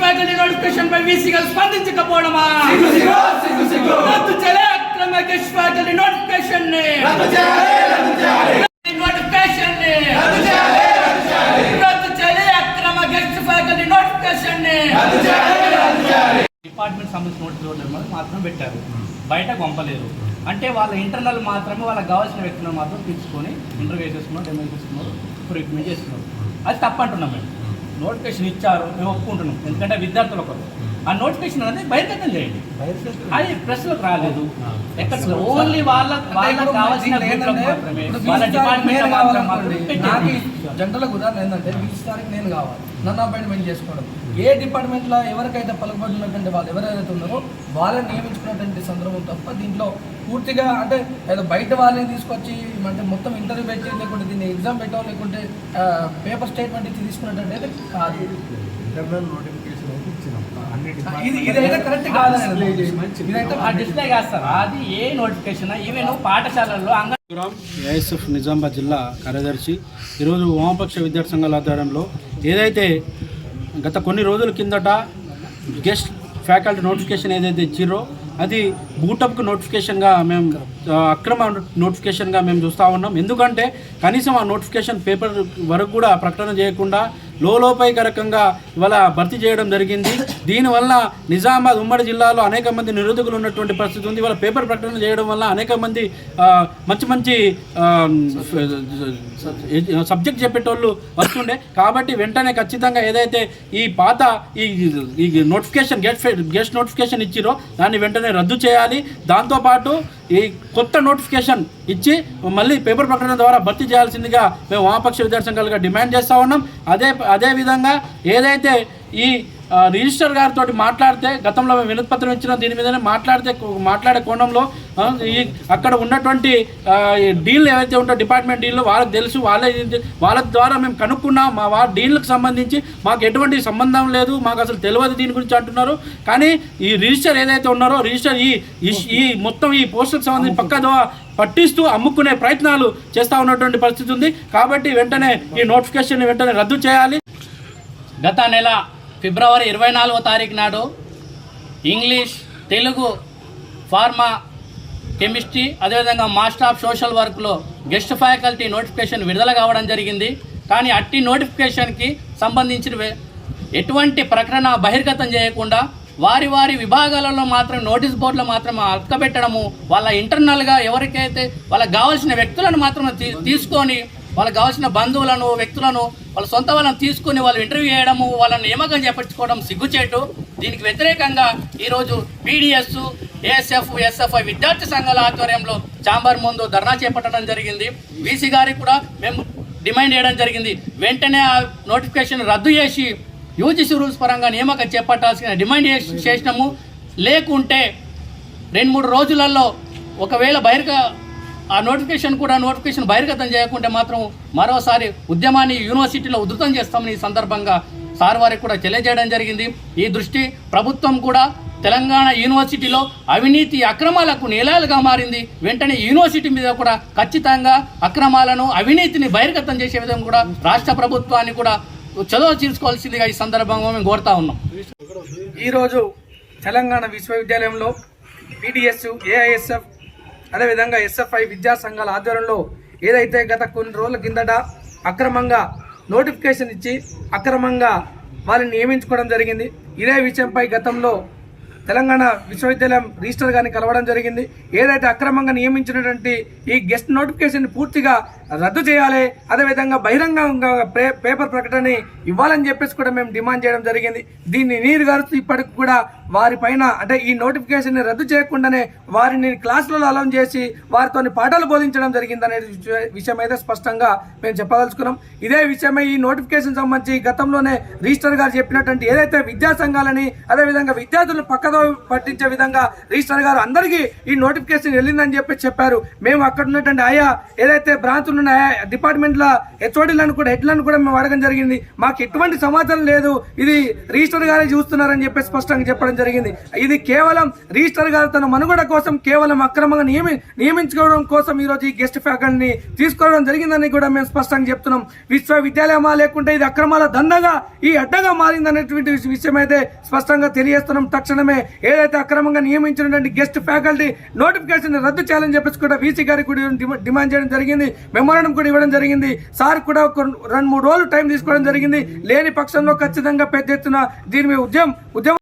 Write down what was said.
Faculty notification పై వీసీగా స్పందించకపోవడమా రద్దు చేయాలి అక్రమ గెస్ట్ ఫ్యాకల్టీ నోటిఫికేషన్ని నోటిఫికేషన్ని రద్దు చేయాలి అక్రమ గెస్ట్ ఫ్యాకల్టీ నోటిఫికేషన్ని డిపార్ట్మెంట్ సంబంధించిన నోటీస్ మాత్రం పెట్టారు. బయట పంపలేదు. అంటే వాళ్ళ ఇంటర్నల్ మాత్రమే వాళ్ళకి కావాల్సిన వ్యక్తులను మాత్రం తీసుకొని ఇంటర్వ్యూ చేసుకున్నారు డెమో చేసుకున్నారు రికమెండ్ చేస్తున్నారు. అది తప్పంటున్నాం మేము. నోటిఫికేషన్ ఇచ్చారు మేము ఒప్పుకుంటున్నాం. ఎందుకంటే విద్యార్థులు ఒకరు. ఆ నోటిఫికేషన్ అనేది బహిర్గతం చేయండి. అది ప్రెస్లోకి రాలేదు. ఎక్కడ ఓన్లీ వాళ్ళ వాళ్ళకి కావాల్సిన వాళ్ళ డిపార్ట్మెంట్ నాకు. జనరల్గా ఉదాహరణ ఏంటంటే వీస్ తారీఖు నేను కావాలి. నన్ను అపాయింట్మెంట్ చేసుకోవడం. ఏ డిపార్ట్మెంట్లో ఎవరికైతే పలుకుబడి ఉన్నటువంటి వాళ్ళు ఎవరైతే ఉన్నారో వాళ్ళని నియమించుకున్నటువంటి సందర్భం తప్ప దీంట్లో పూర్తిగా అంటే ఏదో బయట వాళ్ళని తీసుకొచ్చి అంటే మొత్తం ఇంటర్వ్యూ పెట్టి లేకుంటే దీన్ని ఎగ్జామ్ పెట్టాం లేకుంటే పేపర్ స్టేట్మెంట్ ఇచ్చి తీసుకున్నట్టు అయితే కాదు ఇంటర్నల్ నోటిఫికేషన్ అయితే ఇచ్చినాం అన్ని ఇది ఇదైతే కరెక్ట్ ఇదైతే ఆ డిస్ప్లే చేస్తారు. అది ఏ నోటిఫికేషన్ ఈవెన్ పాఠశాలల్లో ఏఎస్ఎఫ్ నిజామాబాద్ జిల్లా కార్యదర్శి. ఈరోజు వామపక్ష విద్యార్థి సంఘాల ఆధ్వర్యంలో ఏదైతే గత కొన్ని రోజుల కిందట గెస్ట్ ఫ్యాకల్టీ నోటిఫికేషన్ ఏదైతే ఇచ్చిర్రో అది బూటప్కు నోటిఫికేషన్గా మేము అక్రమ నోటిఫికేషన్గా మేము చూస్తూ ఉన్నాం. ఎందుకంటే కనీసం ఆ నోటిఫికేషన్ పేపర్ వరకు కూడా ప్రకటన చేయకుండా లోలోపైకరకంగా ఇవాళ భర్తీ చేయడం జరిగింది. దీనివల్ల నిజామాబాద్ ఉమ్మడి జిల్లాలో అనేక మంది నిరుద్యోగులు ఉన్నటువంటి పరిస్థితి ఉంది. ఇవాళ పేపర్ ప్రకటన చేయడం వల్ల అనేక మంది మంచి మంచి సబ్జెక్ట్ చెప్పేటోళ్ళు వస్తుండే. కాబట్టి వెంటనే ఖచ్చితంగా ఏదైతే ఈ పాత ఈ ఈ నోటిఫికేషన్ గెస్ట్ గెస్ట్ నోటిఫికేషన్ ఇచ్చిరో దాన్ని వెంటనే రద్దు చేయాలి. దాంతోపాటు ఈ కొత్త నోటిఫికేషన్ ఇచ్చి మళ్ళీ పేపర్ ప్రకటన ద్వారా భర్తీ చేయాల్సిందిగా మేము వామపక్ష విద్యార్థి సంఘాలుగా డిమాండ్ చేస్తూ ఉన్నాం. అదే అదే విధంగా ఏదైతే ఈ రిజిస్టర్ గారితో మాట్లాడితే గతంలో మేము వినతిపత్రం ఇచ్చిన దీని మీదనే మాట్లాడితే మాట్లాడే కోణంలో ఈ అక్కడ ఉన్నటువంటి డీల్ ఏవైతే ఉంటాయో డిపార్ట్మెంట్ డీల్ వాళ్ళకి తెలుసు వాళ్ళే వాళ్ళ ద్వారా మేము కనుక్కున్నాం మా వా డీల్కి సంబంధించి మాకు ఎటువంటి సంబంధం లేదు మాకు అసలు తెలియదు దీని గురించి అంటున్నారు. కానీ ఈ రిజిస్టర్ ఏదైతే ఉన్నారో రిజిస్టర్ ఈ ఈ- మొత్తం ఈ పోస్టులకు సంబంధించి పక్క పట్టిస్తూ అమ్ముకునే ప్రయత్నాలు చేస్తూ ఉన్నటువంటి పరిస్థితి ఉంది. కాబట్టి వెంటనే ఈ నోటిఫికేషన్ వెంటనే రద్దు చేయాలి. గత నెల ఫిబ్రవరి ఇరవై నాలుగో తారీఖు నాడు ఇంగ్లీష్ తెలుగు ఫార్మా కెమిస్ట్రీ అదేవిధంగా మాస్టర్ ఆఫ్ సోషల్ వర్క్లో గెస్ట్ ఫ్యాకల్టీ నోటిఫికేషన్ విడుదల కావడం జరిగింది. కానీ అట్టి నోటిఫికేషన్కి సంబంధించిన ఎటువంటి ప్రకటన బహిర్గతం చేయకుండా వారి వారి విభాగాలలో మాత్రం నోటీస్ బోర్డులో మాత్రం అక్కబెట్టడము వాళ్ళ ఇంటర్నల్గా ఎవరికైతే వాళ్ళకి కావాల్సిన వ్యక్తులను మాత్రం తీ- తీసుకొని వాళ్ళకి కావాల్సిన బంధువులను వ్యక్తులను వాళ్ళ సొంత వాళ్ళని తీసుకుని వాళ్ళు ఇంటర్వ్యూ చేయడము వాళ్ళని నియమకం చేపట్టుకోవడం సిగ్గుచేటు. దీనికి వ్యతిరేకంగా ఈరోజు పీడిఎస్ ఏఎస్ఎఫ్ ఎస్ఎఫ్ఐ విద్యార్థి సంఘాల ఆధ్వర్యంలో చాంబర్ ముందు ధర్నా చేపట్టడం జరిగింది. బీసీ గారికి కూడా మేము డిమాండ్ చేయడం జరిగింది. వెంటనే ఆ నోటిఫికేషన్ రద్దు చేసి యూజీసీ రూల్స్ పరంగా నియామకం చేపట్టాల్సిన డిమాండ్ చేసి- చేసినాము. లేకుంటే రెండు మూడు రోజులలో ఒకవేళ బహిర్గ ఆ నోటిఫికేషన్ కూడా నోటిఫికేషన్ బహిర్గతం చేయకుంటే మాత్రం మరోసారి ఉద్యమాన్ని యూనివర్సిటీలో ఉధృతం చేస్తామని ఈ సందర్భంగా సార్ వారికి కూడా తెలియజేయడం జరిగింది. ఈ దృష్టి ప్రభుత్వం కూడా తెలంగాణ యూనివర్సిటీలో అవినీతి అక్రమాలకు నిలాలుగా మారింది. వెంటనే యూనివర్సిటీ మీద కూడా ఖచ్చితంగా అక్రమాలను అవినీతిని బహిర్గతం చేసే విధంగా కూడా రాష్ట్ర ప్రభుత్వాన్ని కూడా చదువు తీసుకోవాల్సిందిగా ఈ సందర్భంగా మేము కోరుతా ఉన్నాం. ఈరోజు తెలంగాణ విశ్వవిద్యాలయంలో పీడిఎస్ ఏఐఎస్ఎఫ్ అదేవిధంగా ఎస్ఎఫ్ఐ విద్యా సంఘాల ఆధ్వర్యంలో ఏదైతే గత కొన్ని రోజుల కిందట అక్రమంగా నోటిఫికేషన్ ఇచ్చి అక్రమంగా వాళ్ళని నియమించుకోవడం జరిగింది. ఇదే విషయంపై గతంలో తెలంగాణ విశ్వవిద్యాలయం రిజిస్టర్ గారిని కలవడం జరిగింది. ఏదైతే అక్రమంగా నియమించినటువంటి ఈ గెస్ట్ నోటిఫికేషన్ పూర్తిగా రద్దు చేయాలి. అదేవిధంగా బహిరంగంగా పే- పేపర్ ప్రకటన ఇవ్వాలని చెప్పేసి కూడా మేము డిమాండ్ చేయడం జరిగింది. దీన్ని నీరు గారు ఇప్పటికి కూడా వారి పైన అంటే ఈ నోటిఫికేషన్ రద్దు చేయకుండానే వారిని క్లాసులలో అలౌన్ చేసి వారితో పాఠాలు బోధించడం జరిగింది అనే విషయం అయితే స్పష్టంగా మేము చెప్పదలుచుకున్నాం. ఇదే విషయమై ఈ నోటిఫికేషన్ సంబంధించి గతంలోనే రిజిస్టర్ గారు చెప్పినటువంటి ఏదైతే విద్యా సంఘాలని అదేవిధంగా విద్యార్థులను పక్కదో పట్టించే విధంగా రిజిస్టర్ గారు అందరికీ ఈ నోటిఫికేషన్ వెళ్ళిందని చెప్పి చెప్పారు. మేము అక్కడ ఉన్నటువంటి ఆయా ఏదైతే బ్రాంచ్ ఉన్న ఆయా డిపార్ట్మెంట్ల హెచ్ఓడీలను కూడా హెడ్లను కూడా మేము అడగడం జరిగింది. మాకు ఎటువంటి సమాచారం లేదు. ఇది రిజిస్టర్ గారే చూస్తున్నారని చెప్పి స్పష్టంగా చెప్పడం జరిగింది. ఇది కేవలం రిజిస్టర్ గారు తన మనుగడ కోసం కేవలం అక్రమంగా నియమి నియమించుకోవడం కోసం ఈరోజు ఈ గెస్ట్ ఫ్యాకల్ని తీసుకోవడం జరిగిందని కూడా మేము స్పష్టంగా చెప్తున్నాం. విశ్వవిద్యాలయమా లేకుంటే ఇది అక్రమాల దండగా ఈ అడ్డగా మారిందనేటువంటి విషయం అయితే స్పష్టంగా తెలియజేస్తున్నాం. తక్షణమే ఏదైతే అక్రమంగా నియమించినటువంటి గెస్ట్ ఫ్యాకల్టీ నోటిఫికేషన్ రద్దు చేయాలని చెప్పేసి కూడా వీసీ గారికి కూడా డిమాండ్ చేయడం జరిగింది. మేము మెమోరాండం కూడా ఇవ్వడం జరిగింది. సార్ కూడా ఒక రెండు మూడు రోజులు టైం తీసుకోవడం జరిగింది. లేని పక్షంలో ఖచ్చితంగా పెద్ద ఎత్తున దీని మీద ఉద్యమం ఉద్యమం